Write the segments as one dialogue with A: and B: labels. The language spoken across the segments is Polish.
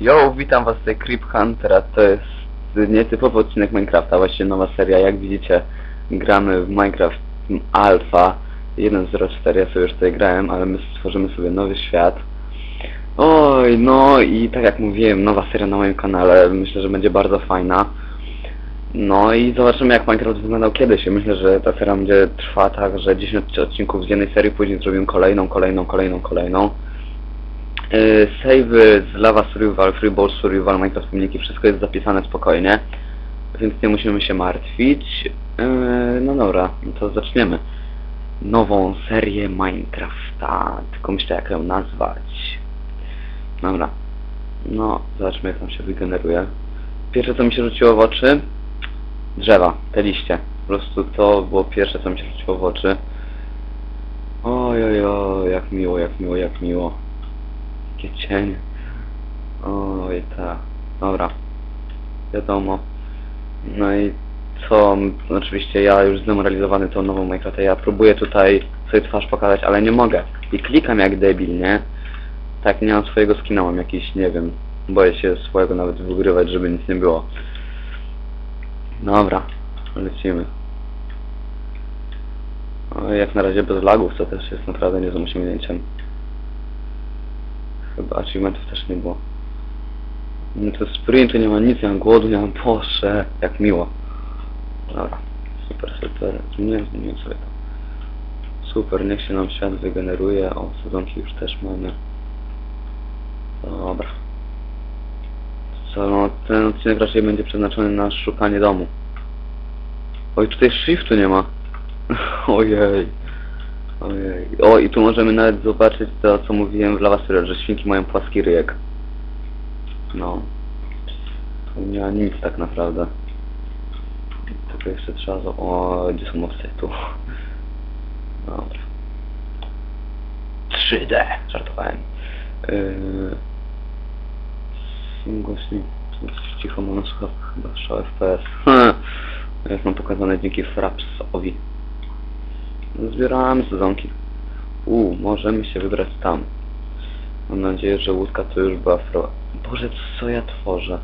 A: Yo, witam was tutaj Creep Huntera, to jest nietypowy odcinek Minecrafta, właściwie nowa seria, jak widzicie gramy w Minecraft Alpha 1.04, ja sobie już tutaj grałem, ale my stworzymy sobie nowy świat. Oj, no i tak jak mówiłem, nowa seria na moim kanale, myślę, że będzie bardzo fajna. No i zobaczymy jak Minecraft wyglądał kiedyś. Myślę, że ta seria będzie trwała tak, że 10 odcinków z jednej serii, później zrobimy kolejną, kolejną, kolejną, kolejną. Save z Lava Survival, Freeball Survival, Minecraft Filmiki, wszystko jest zapisane spokojnie, więc nie musimy się martwić. Yy, no dobra, no to zaczniemy. Nową serię Minecrafta, tylko myślę jak ją nazwać. Dobra, no zobaczmy jak tam się wygeneruje. Pierwsze co mi się rzuciło w oczy, drzewa, te liście. Po prostu to było pierwsze co mi się rzuciło w oczy. Oj, oj, oj, jak miło, jak miło, jak miło. Jakie cienie. Oj, tak. Dobra. Wiadomo. No i co? Oczywiście ja już zdemoralizowany tą nową Minecraftę. Ja próbuję tutaj sobie twarz pokazać, ale nie mogę. I klikam jak debil, nie? Tak, nie mam swojego skina, mam jakiś, nie wiem. Boję się swojego nawet wygrywać, żeby nic nie było. Dobra. Lecimy. Jak na razie bez lagów, co też jest naprawdę niezłym osiągnięciem. Chyba achievementów też nie było. Nie to sprintu, nie ma nic, nie mam głodu, nie mam posze. Jak miło. Dobra. Super, super. Zmieniłem, zmieniłem sobie to. Super, niech się nam świat wygeneruje. O, sezonki już też mamy. Dobra. Co, no, ten odcinek raczej będzie przeznaczony na szukanie domu. Oj, tutaj shiftu nie ma. Ojej. Ojej. O, i tu możemy nawet zobaczyć to, co mówiłem w Lava Survival, że świnki mają płaski ryjek. No. Tu nie ma nic tak naprawdę. Tylko jeszcze trzeba... O, gdzie są owce? Tu. Dobra. 3D! Żartowałem. Yy... Są cicho ma na słuchawkach chyba. Show FPS. Jest nam pokazane dzięki Frapsowi. Zbieramy sezonki. U, możemy się wybrać tam. Mam nadzieję, że łódka to już była fro... Boże, co ja tworzę?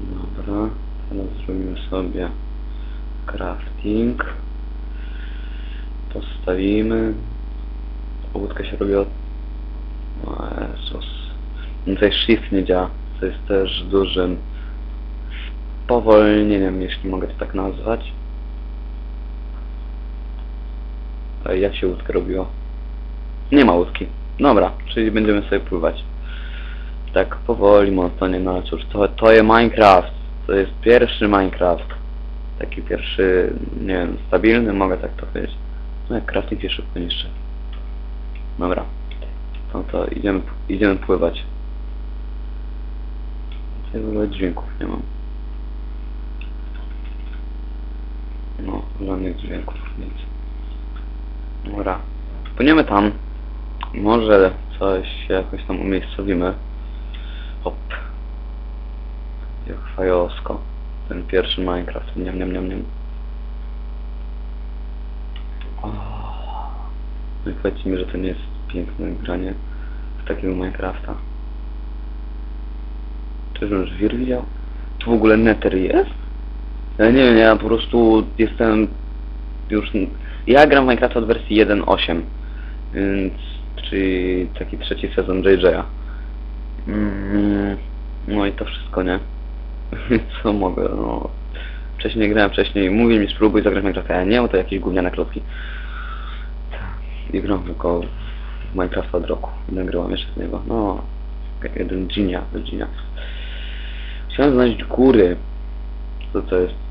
A: Dobra, teraz zrobimy sobie crafting. Postawimy. Łódka się robi od... O Jezus. Tutaj shift nie działa, co jest też dużym spowolnieniem, jeśli mogę to tak nazwać. Ej, jak się łódkę robiło? Nie ma łódki. Dobra, czyli będziemy sobie pływać. Tak powoli, monotonie, no cóż, to, to jest Minecraft. To jest pierwszy Minecraft. Taki pierwszy, nie wiem, stabilny, mogę tak to powiedzieć. No jak crafting się szybko niszczy. Dobra. No to idziemy, idziemy pływać. Ja w ogóle dźwięków nie mam. No, żadnych dźwięków, nic. Dobra. Płyniemy tam. Może coś się jakoś tam umiejscowimy. Hop. Jak fajowsko. Ten pierwszy Minecraft. Niam, niam, niam, niam. No i powiedzcie mi, że to nie jest piękne granie w takiego Minecrafta. Czyżbym żwir widział? Tu w ogóle Nether jest? Ja nie wiem, ja po prostu jestem już... Ja gram w Minecraft od wersji 1.8 więc... czyli taki trzeci sezon JJ'a. Mm, no i to wszystko, nie? Co mogę, no... Wcześniej grałem, wcześniej mówili mi spróbuj zagrać Minecrafta, ja nie, bo to jakieś gówniane klocki. I gram tylko w Minecrafta od roku. I nagrywam jeszcze z niego. No, jeden genius, genius. Chciałem znaleźć góry. Co to jest?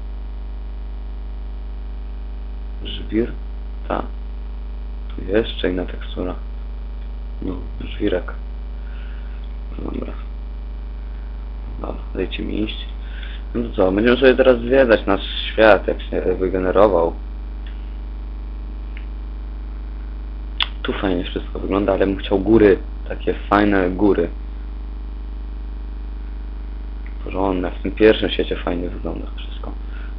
A: Żwir? Tak. Tu jeszcze inna tekstura. No, żwirek. Dobra. Dobra, dajcie mi iść. No to co, będziemy sobie teraz zwiedzać nasz świat, jak się wygenerował. Tu fajnie wszystko wygląda, ale bym chciał góry. Takie fajne góry. Porządne. W tym pierwszym świecie fajnie wygląda wszystko.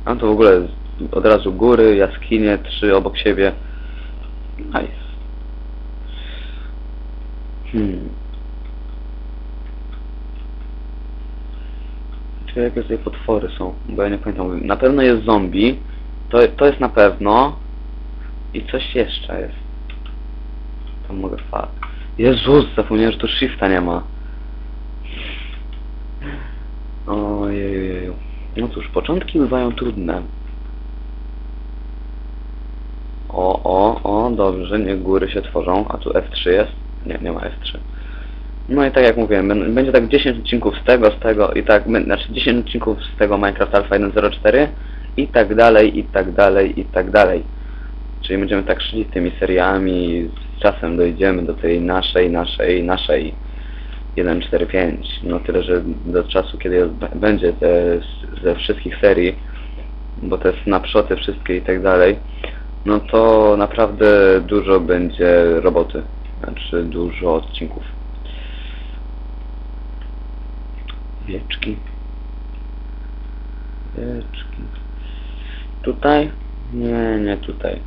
A: A to w ogóle od razu góry, jaskinie, trzy obok siebie. Nice. Hmm. Czy jakie tutaj potwory są? Bo ja nie pamiętam. Na pewno jest zombie. To, to jest na pewno. I coś jeszcze jest. Tam mogę fa... Jezus, zapomniałem, że tu shifta nie ma. Ojeju. No cóż, początki bywają trudne. O, dobrze, niech góry się tworzą, a tu F3 jest? Nie, nie ma F3. No i tak jak mówiłem, bę- będzie tak 10 odcinków z tego, z tego i tak, znaczy 10 odcinków z tego Minecraft Alpha 1.04 i tak dalej, i tak dalej, i tak dalej. Czyli będziemy tak szli tymi seriami, z czasem dojdziemy do tej naszej, naszej, naszej 1.4.5. No tyle, że do czasu, kiedy będzie te, ze wszystkich serii, bo te snapshoty wszystkie i tak dalej, no to naprawdę dużo będzie roboty. Znaczy dużo odcinków. Wieczki. Wieczki. Tutaj? Nie, nie tutaj.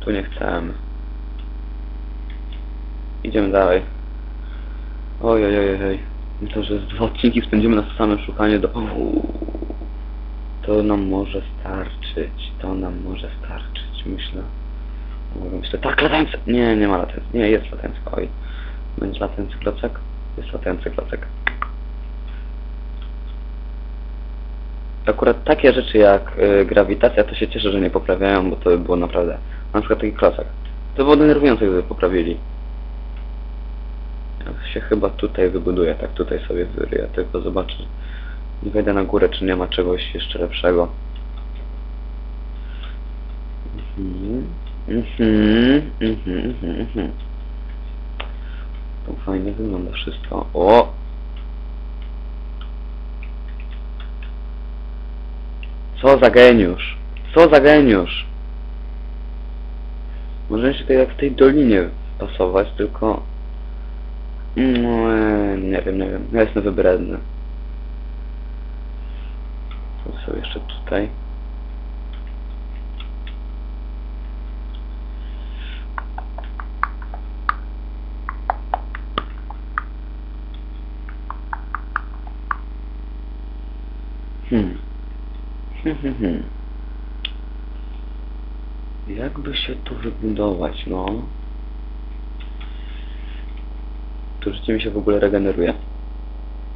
A: Tu nie chcemy. Idziemy dalej. Oj, oj, oj, oj. To, że z dwa odcinki spędzimy na samym szukaniu do... To nam może starczyć. To nam może starczyć, myślę. Myślę, tak, latający! Nie, nie ma latający. Nie, jest latający. Oj. Będzie latający klocek? Jest latający klocek. Akurat takie rzeczy jak y, grawitacja to się cieszę, że nie poprawiają, bo to by było naprawdę... Na przykład taki klocek. To było denerwujące, gdyby poprawili. Ja się chyba tutaj wybuduję, tak tutaj sobie wyryję, tylko zobaczę. Nie wejdę na górę, czy nie ma czegoś jeszcze lepszego. Mhm, mhm, mhm, mhm. To fajnie wygląda wszystko. O! Co za geniusz! Co za geniusz! Możemy się jak w tej dolinie pasować, tylko... No, nie wiem, nie wiem. Ja jestem wybredny. Co sobie jeszcze tutaj? Hmm. Hmm, hmm. Jakby się tu wybudować, no? To życie mi się w ogóle regeneruje.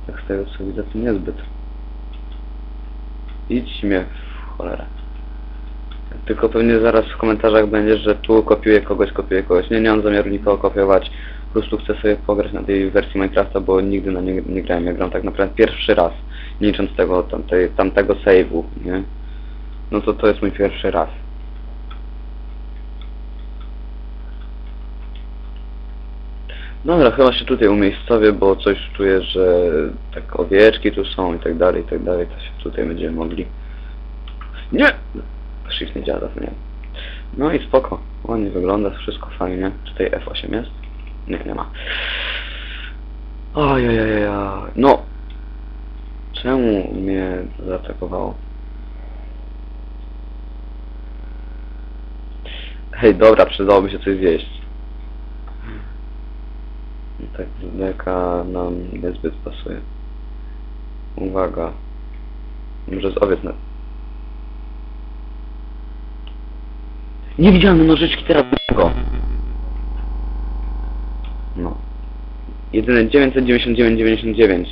A: Tak z tego co widzę, to niezbyt. Idź mnie w cholerę. Tylko pewnie zaraz w komentarzach będzie, że tu kopiuję kogoś, kopiuję kogoś. Nie, nie mam zamiaru nikogo kopiować. Po prostu chcę sobie pograć na tej wersji Minecrafta, bo nigdy na nie, nie grałem. Ja gram tak naprawdę pierwszy raz. Nie licząc tego, tamtej, tamtego save'u, nie? No to to jest mój pierwszy raz. Dobra, chyba się tutaj umiejscowię, bo coś czuję, że tak owieczki tu są i tak dalej, i tak dalej, to się tutaj będziemy mogli... Nie! Shift nie działa, nie. No i spoko, ładnie wygląda, wszystko fajnie. Czy tutaj F8 jest? Nie, nie ma. Ojej, no! Czemu mnie zaatakowało? Hej, dobra, przydałoby się coś zjeść. Tak z daleka nam niezbyt pasuje. Uwaga. Może z owiec na... Niewidzialne nożyczki teraz go. No. Jedyne 999,99.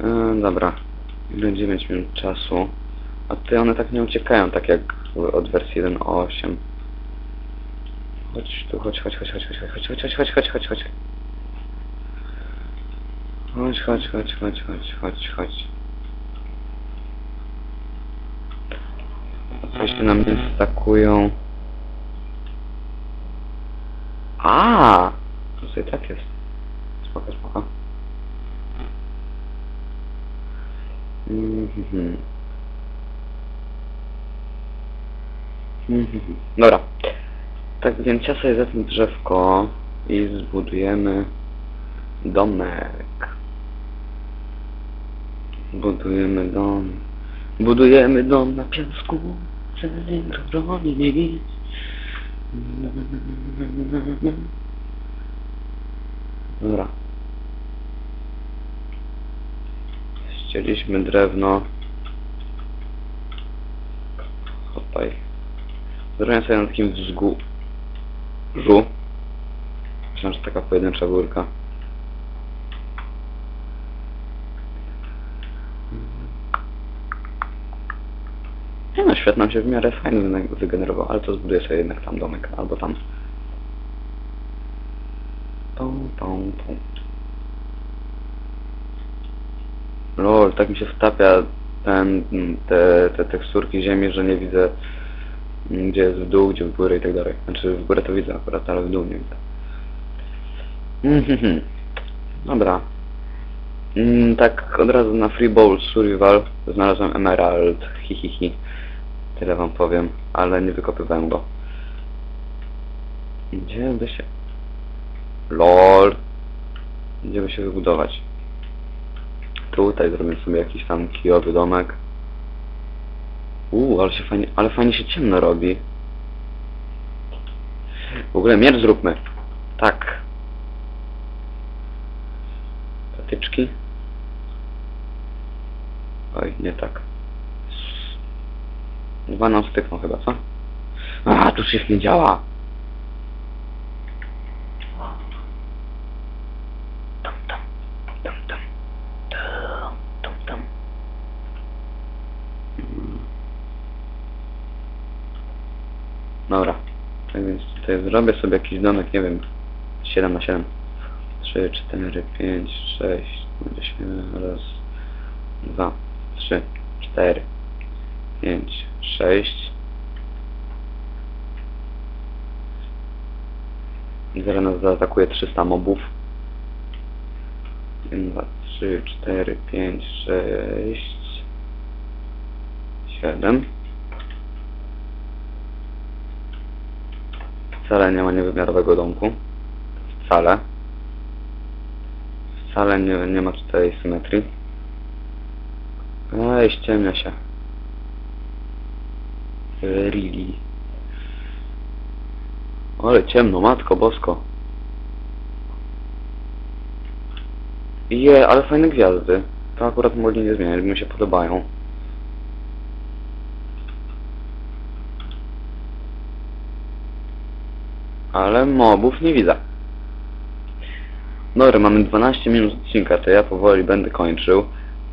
A: Yy, dobra. Ile 9 minut czasu. A tutaj one tak nie uciekają, tak jak od wersji 1.8. Chodź tu, chodź, chodź, chodź, chodź, chodź, chodź, chodź, chodź, chodź, chodź, chodź, chodź. Chodź, chodź, chodź, chodź, chodź, chodź, chodź. Coś się na mnie stakują. A, sobie tak jest. Spoko, spoko. Mhm. Mhm. Dobra. Tak więc ja sobie zetnę drzewko i zbudujemy domek. Budujemy dom. Budujemy dom na piasku. Chcę bronić. Dobra. Ścieliśmy drewno. Hopaj. Zrobię sobie na takim wzgórzu. Myślałem, że taka pojedyncza górka. Nie no, świat nam się w miarę fajny wygenerował, ale to zbuduję sobie jednak tam domek, albo tam. Pum. Lol, tak mi się wtapia ten, te, te teksturki ziemi, że nie widzę mm, gdzie jest w dół, gdzie w górę i tak dalej. Znaczy w górę to widzę akurat, ale w dół nie widzę. Mhm. Dobra. Mm, tak od razu na Free Bowl Survival znalazłem Emerald, hi. Tyle wam powiem, ale nie wykopywałem go. Gdzie by się... LOL! Gdzie by się wybudować? Tutaj zrobię sobie jakiś tam kijowy domek. Uuu, ale się fajnie, ale fajnie się ciemno robi. W ogóle miecz zróbmy. Tak. Patyczki. Oj, nie tak. Dwa nam stykną chyba, co? A, tu shift nie działa! Tam, tam, tam, tam, tam, tam, tam. Mm. Dobra, tak więc tutaj zrobię sobie jakiś domek, nie wiem, 7 na 7 3, 4, 5, 6, będzie się raz, dwa, trzy, cztery, pięć, sześć. I zaraz nas zaatakuje 300 mobów. 1, 2, 3, 4, 5, 6, 7. Wcale nie ma niewymiarowego domku. Wcale. Wcale nie, nie ma tutaj symetrii. Ej, ściemnia się. Really. Ale ciemno, matko bosko. Je, ale fajne gwiazdy. To akurat mogli nie zmieniać, mi się podobają. Ale mobów nie widzę. Dobra, mamy 12 minut odcinka, to ja powoli będę kończył.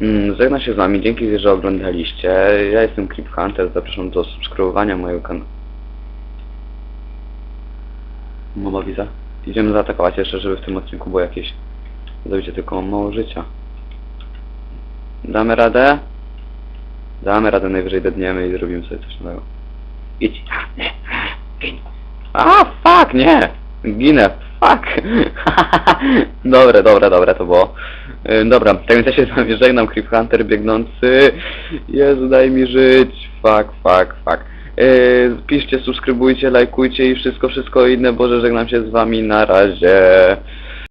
A: Mm, Żegnam się z wami, dzięki, że oglądaliście. Ja jestem Clip Hunter, zapraszam do subskrybowania mojego kanału. Moba widzę. Idziemy zaatakować jeszcze, żeby w tym odcinku było jakieś... Zobaczcie, tylko mało życia. Damy radę? Damy radę, najwyżej dedniemy i zrobimy sobie coś nowego. Idź. A, fuck, nie! Ginę, fuck! dobre, dobre, dobre to było. Dobra, tak więc ja się z wami żegnam, Creep Hunter biegnący. Jezu, daj mi żyć. Fuck, fuck, fuck. Yy, piszcie, subskrybujcie, lajkujcie i wszystko, wszystko inne. Boże, żegnam się z wami. Na razie.